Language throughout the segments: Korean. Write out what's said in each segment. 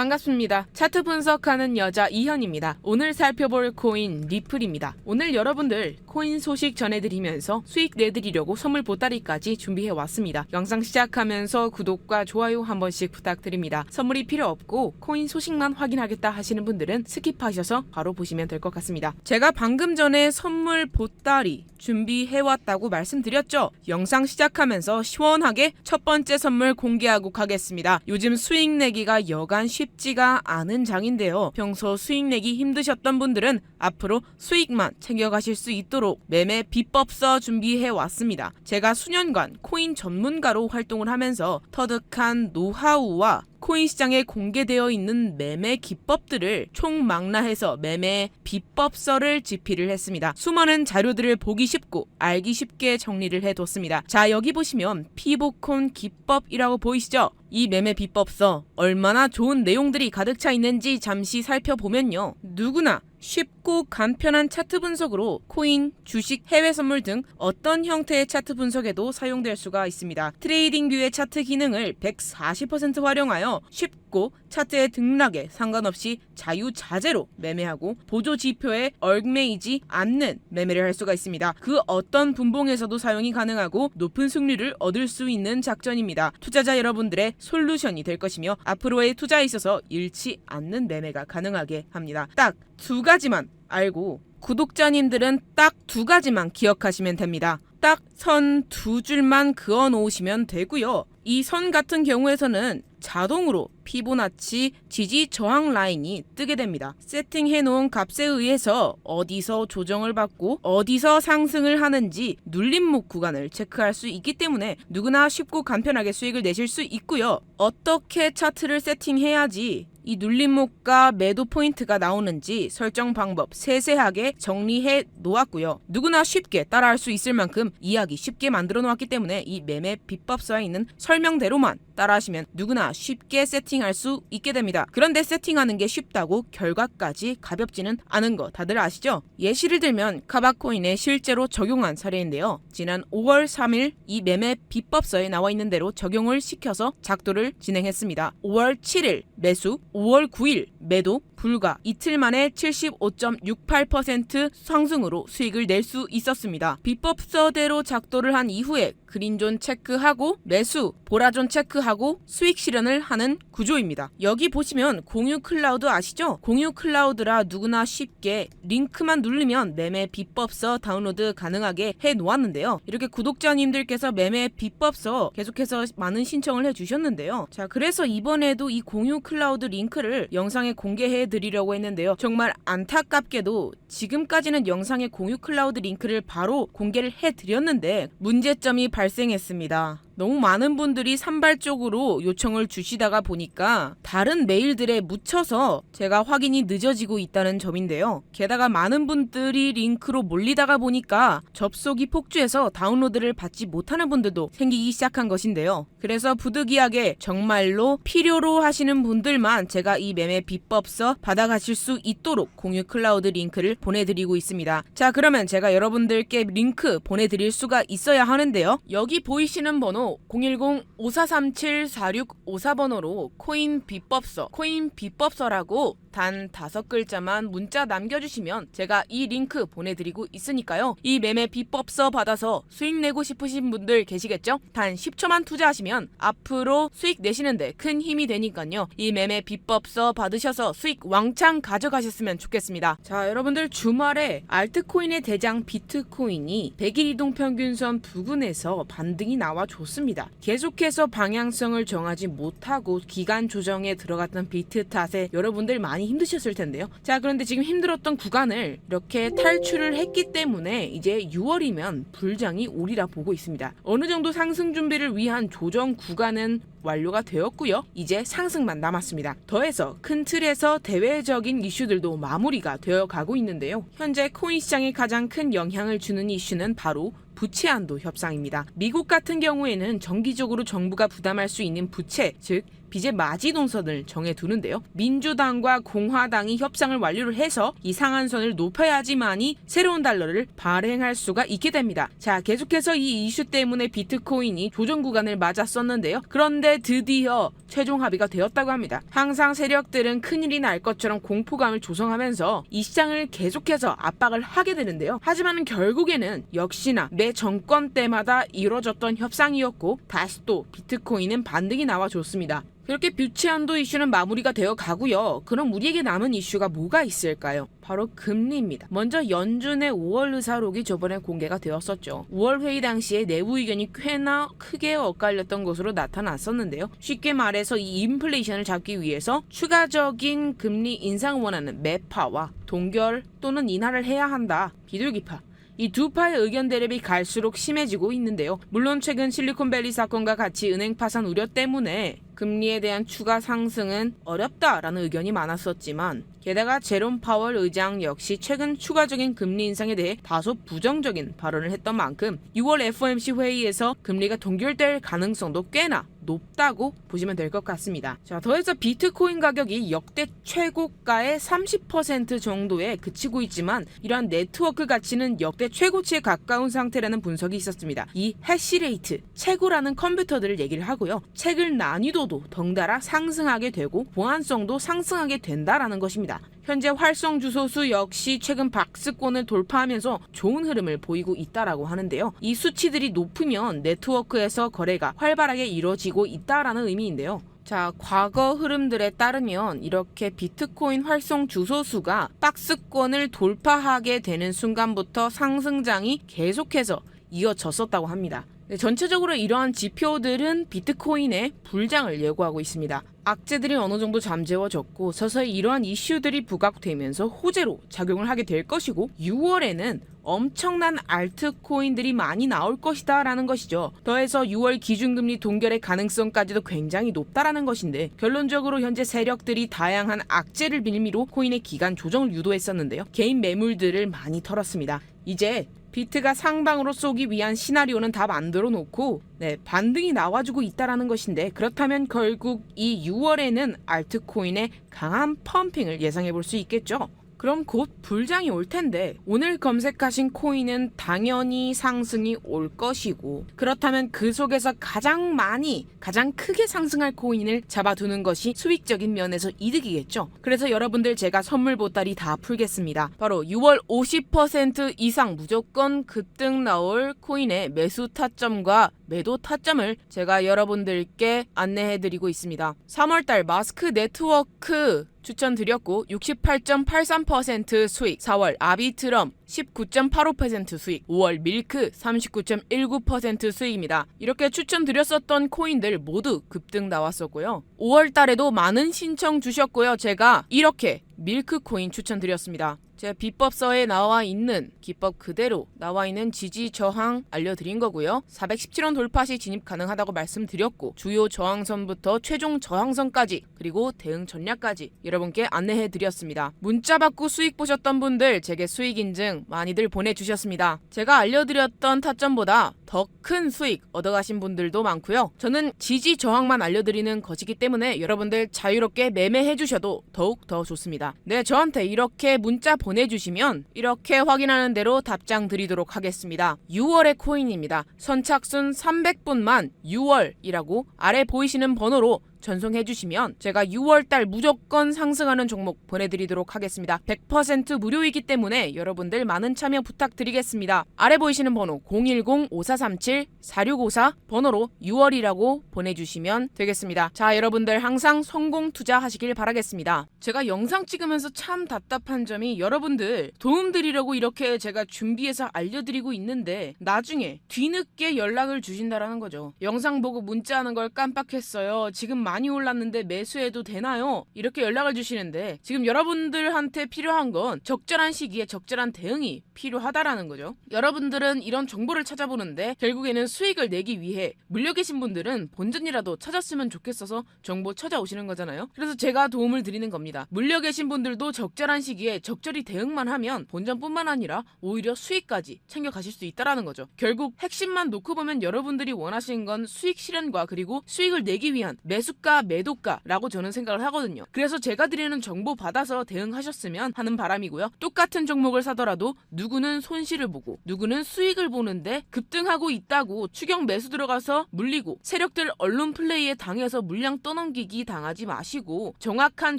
반갑습니다. 차트 분석하는 여자 이현입니다. 오늘 살펴볼 코인 리플입니다. 오늘 여러분들 코인 소식 전해드리면서 수익 내드리려고 선물 보따리까지 준비해 왔습니다. 영상 시작하면서 구독과 좋아요 한 번씩 부탁드립니다. 선물이 필요 없고 코인 소식만 확인하겠다 하시는 분들은 스킵하셔서 바로 보시면 될 것 같습니다. 제가 방금 전에 선물 보따리 준비해 왔다고 말씀드렸죠. 영상 시작하면서 시원하게 첫 번째 선물 공개하고 가겠습니다. 요즘 수익 내기가 여간 쉽 지가 않은 장인데요. 평소 수익 내기 힘드셨던 분들은 앞으로 수익만 챙겨가실 수 있도록 매매 비법서 준비해 왔습니다. 제가 수년간 코인 전문가로 활동을 하면서 터득한 노하우와 코인 시장에 공개되어 있는 매매 기법들을 총망라해서 매매 비법서를 집필을 했습니다. 수많은 자료들을 보기 쉽고 알기 쉽게 정리를 해뒀습니다. 자 여기 보시면 피보콘 기법이라고 보이시죠? 이 매매 비법서 얼마나 좋은 내용들이 가득 차 있는지 잠시 살펴보면요. 누구나 쉽고 간편한 차트 분석으로 코인, 주식, 해외 선물 등 어떤 형태의 차트 분석에도 사용될 수가 있습니다. 트레이딩 뷰의 차트 기능을 140% 활용하여 쉽고 차트의 등락에 상관없이 자유자재로 매매하고 보조 지표에 얽매이지 않는 매매를 할 수가 있습니다. 그 어떤 분봉에서도 사용이 가능하고 높은 승률을 얻을 수 있는 작전입니다. 투자자 여러분들의 솔루션이 될 것이며 앞으로의 투자에 있어서 잃지 않는 매매가 가능하게 합니다. 딱 두 가지만 알고 구독자님들은 딱 두 가지만 기억하시면 됩니다. 딱 선 두 줄만 그어 놓으시면 되고요. 이 선 같은 경우에서는 자동으로 피보나치 지지 저항 라인이 뜨게 됩니다. 세팅해 놓은 값에 의해서 어디서 조정을 받고 어디서 상승을 하는지 눌림목 구간을 체크할 수 있기 때문에 누구나 쉽고 간편하게 수익을 내실 수 있고요. 어떻게 차트를 세팅해야지 이 눌림목과 매도 포인트가 나오는지 설정 방법 세세하게 정리해 놓았고요. 누구나 쉽게 따라할 수 있을 만큼 이야기 쉽게 만들어 놓았기 때문에 이 매매 비법서에 있는 설명대로만 따라하시면 누구나 쉽게 세팅할 수 있게 됩니다. 그런데 세팅하는 게 쉽다고 결과까지 가볍지는 않은 거 다들 아시죠? 예시를 들면 카바코인에 실제로 적용한 사례인데요. 지난 5월 3일 이 매매 비법서에 나와 있는 대로 적용을 시켜서 작도를 진행했습니다. 5월 7일 매수, 5월 9일 매도 불과 이틀 만에 75.68% 상승으로 수익을 낼 수 있었습니다. 비법서대로 작도를 한 이후에 그린존 체크하고 매수, 보라존 체크하고 수익 실현을 하는 구조입니다. 여기 보시면 공유 클라우드 아시죠? 공유 클라우드라 누구나 쉽게 링크만 누르면 매매 비법서 다운로드 가능하게 해 놓았는데요. 이렇게 구독자님들께서 매매 비법서 계속해서 많은 신청을 해 주셨는데요. 자, 그래서 이번에도 이 공유 클라우드 링크를 영상에 공개해 드리려고 했는데요. 정말 안타깝게도 지금까지는 영상에 공유 클라우드 링크를 바로 공개를 해 드렸는데 문제점이 발생했습니다. 너무 많은 분들이 산발적으로 요청을 주시다가 보니까 다른 메일들에 묻혀서 제가 확인이 늦어지고 있다는 점인데요. 게다가 많은 분들이 링크로 몰리다가 보니까 접속이 폭주해서 다운로드를 받지 못하는 분들도 생기기 시작한 것인데요. 그래서 부득이하게 정말로 필요로 하시는 분들만 제가 이 매매 비법서 받아가실 수 있도록 공유 클라우드 링크를 보내드리고 있습니다. 자, 그러면 제가 여러분들께 링크 보내드릴 수가 있어야 하는데요. 여기 보이시는 번호 010-5437-4654번호로 코인 비법서, 코인 비법서라고 단 다섯 글자만 문자 남겨주시면 제가 이 링크 보내드리고 있으니까요. 이 매매 비법서 받아서 수익 내고 싶으신 분들 계시겠죠? 단 10초만 투자하시면 앞으로 수익 내시는데 큰 힘이 되니까요. 이 매매 비법서 받으셔서 수익 왕창 가져가셨으면 좋겠습니다. 자, 여러분들 주말에 알트코인의 대장 비트코인이 100일 이동 평균선 부근에서 반등이 나와 줬습니다. 계속해서 방향성을 정하지 못하고 기간 조정에 들어갔던 비트 탓에 여러분들 많이 힘드셨을 텐데요. 자, 그런데 지금 힘들었던 구간을 이렇게 탈출을 했기 때문에 이제 6월이면 불장이 오리라 보고 있습니다. 어느 정도 상승 준비를 위한 조정 구간은 완료가 되었고요. 이제 상승만 남았습니다. 더해서 큰 틀에서 대외적인 이슈들도 마무리가 되어 가고 있는데요. 현재 코인 시장에 가장 큰 영향을 주는 이슈는 바로 부채 한도 협상입니다. 미국 같은 경우에는 정기적으로 정부가 부담할 수 있는 부채, 즉 빚의 마지노선을 정해두는데요. 민주당과 공화당이 협상을 완료를 해서 이 상한선을 높여야지만이 새로운 달러를 발행할 수가 있게 됩니다. 자, 계속해서 이 이슈 때문에 비트코인이 조정 구간을 맞았었는데요. 그런데 드디어 최종 합의가 되었다고 합니다. 항상 세력들은 큰일이 날 것처럼 공포감을 조성하면서 이 시장을 계속해서 압박을 하게 되는데요. 하지만 결국에는 역시나 매 정권 때마다 이루어졌던 협상이었고 다시 또 비트코인은 반등이 나와줬습니다. 그렇게 뷰치 한도 이슈는 마무리가 되어 가고요. 그럼 우리에게 남은 이슈가 뭐가 있을까요? 바로 금리입니다. 먼저 연준의 5월 의사록이 저번에 공개가 되었었죠. 5월 회의 당시에 내부 의견이 꽤나 크게 엇갈렸던 것으로 나타났었는데요. 쉽게 말해서 이 인플레이션을 잡기 위해서 추가적인 금리 인상을 원하는 매파와 동결 또는 인하를 해야 한다. 비둘기파. 이두 파의 의견 대립이 갈수록 심해지고 있는데요. 물론 최근 실리콘밸리 사건과 같이 은행 파산 우려 때문에 금리에 대한 추가 상승은 어렵다라는 의견이 많았었지만 게다가 제롬 파월 의장 역시 최근 추가적인 금리 인상에 대해 다소 부정적인 발언을 했던 만큼 6월 FOMC 회의에서 금리가 동결될 가능성도 꽤나 높다고 보시면 될 것 같습니다. 자, 더해서 비트코인 가격이 역대 최고가의 30% 정도에 그치고 있지만 이러한 네트워크 가치는 역대 최고치에 가까운 상태라는 분석이 있었습니다. 이 해시레이트, 최고라는 컴퓨터들을 얘기를 하고요. 책을 난이도도 덩달아 상승하게 되고 보안성도 상승하게 된다라는 것입니다. 현재 활성 주소수 역시 최근 박스권을 돌파하면서 좋은 흐름을 보이고 있다라고 하는데요. 이 수치들이 높으면 네트워크에서 거래가 활발하게 이루어지고 있다라는 의미인데요. 자, 과거 흐름들에 따르면 이렇게 비트코인 활성 주소수가 박스권을 돌파하게 되는 순간부터 상승장이 계속해서 이어졌었다고 합니다. 네, 전체적으로 이러한 지표들은 비트코인의 불장을 예고하고 있습니다. 악재들이 어느 정도 잠재워졌고 서서히 이러한 이슈들이 부각되면서 호재로 작용을 하게 될 것이고 6월에는 엄청난 알트코인들이 많이 나올 것이다 라는 것이죠. 더해서 6월 기준금리 동결의 가능성까지도 굉장히 높다라는 것인데 결론적으로 현재 세력들이 다양한 악재를 빌미로 코인의 기간 조정을 유도했었는데요. 개인 매물들을 많이 털었습니다. 이제 비트가 상방으로 쏘기 위한 시나리오는 다 만들어 놓고 네, 반등이 나와주고 있다라는 것인데 그렇다면 결국 이 6월에는 알트코인의 강한 펌핑을 예상해 볼 수 있겠죠. 그럼 곧 불장이 올 텐데 오늘 검색하신 코인은 당연히 상승이 올 것이고 그렇다면 그 속에서 가장 많이 가장 크게 상승할 코인을 잡아두는 것이 수익적인 면에서 이득이겠죠. 그래서 여러분들 제가 선물 보따리 다 풀겠습니다. 바로 6월 50% 이상 무조건 급등 나올 코인의 매수 타점과 매도 타점을 제가 여러분들께 안내해 드리고 있습니다. 3월달 마스크 네트워크 추천드렸고 68.83% 수익 4월 아비트럼 19.85% 수익 5월 밀크 39.19% 수익입니다. 이렇게 추천드렸었던 코인들 모두 급등 나왔었고요. 5월 달에도 많은 신청 주셨고요. 제가 이렇게 밀크 코인 추천드렸습니다. 제가 비법서에 나와 있는 기법 그대로 나와 있는 지지 저항 알려드린 거고요. 417원 돌파 시 진입 가능하다고 말씀드렸고 주요 저항선부터 최종 저항선까지 그리고 대응 전략까지 여러분께 안내해 드렸습니다. 문자 받고 수익 보셨던 분들 제게 수익 인증 많이들 보내주셨습니다. 제가 알려드렸던 타점보다 더 큰 수익 얻어가신 분들도 많고요. 저는 지지 저항만 알려드리는 것이기 때문에 여러분들 자유롭게 매매해 주셔도 더욱 더 좋습니다. 네, 저한테 이렇게 문자 보내 주시면 이렇게 확인하는 대로 답장 드리도록 하겠습니다. 6월의 코인입니다. 선착순 300분만 6월이라고 아래 보이시는 번호로 전송해 주시면 제가 6월달 무조건 상승하는 종목 보내드리도록 하겠습니다. 100% 무료이기 때문에 여러분들 많은 참여 부탁드리겠습니다. 아래 보이시는 번호 010-5437-4654 번호로 6월이라고 보내주시면 되겠습니다. 자 여러분들 항상 성공 투자하시길 바라겠습니다. 제가 영상 찍으면서 참 답답한 점이 여러분들 도움 드리려고 이렇게 제가 준비해서 알려드리고 있는데 나중에 뒤늦게 연락을 주신다라는 거죠. 영상 보고 문자하는 걸 깜빡했어요. 지금 많이 올랐는데 매수해도 되나요? 이렇게 연락을 주시는데 지금 여러분들한테 필요한 건 적절한 시기에 적절한 대응이 필요하다라는 거죠. 여러분들은 이런 정보를 찾아보는데 결국에는 수익을 내기 위해 물려 계신 분들은 본전이라도 찾았으면 좋겠어서 정보 찾아오시는 거잖아요. 그래서 제가 도움을 드리는 겁니다. 물려 계신 분들도 적절한 시기에 적절히 대응만 하면 본전뿐만 아니라 오히려 수익까지 챙겨 가실 수 있다라는 거죠. 결국 핵심만 놓고 보면 여러분들이 원하시는 건 수익 실현과 그리고 수익을 내기 위한 매수 매수가, 매도가라고 저는 생각을 하거든요. 그래서 제가 드리는 정보 받아서 대응하셨으면 하는 바람이고요. 똑같은 종목을 사더라도 누구는 손실을 보고 누구는 수익을 보는데 급등하고 있다고 추경 매수 들어가서 물리고 세력들 언론 플레이에 당해서 물량 떠넘기기 당하지 마시고 정확한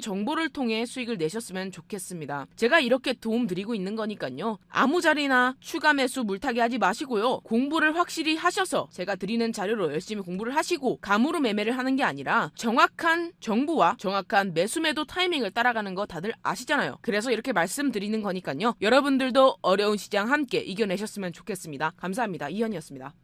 정보를 통해 수익을 내셨으면 좋겠습니다. 제가 이렇게 도움 드리고 있는 거니까요. 아무 자리나 추가 매수 물타기 하지 마시고요. 공부를 확실히 하셔서 제가 드리는 자료로 열심히 공부를 하시고 감으로 매매를 하는 게 아니라 정확한 정보와 정확한 매수 매도 타이밍을 따라가는 거 다들 아시잖아요. 그래서 이렇게 말씀드리는 거니까요. 여러분들도 어려운 시장 함께 이겨내셨으면 좋겠습니다. 감사합니다. 이현이었습니다.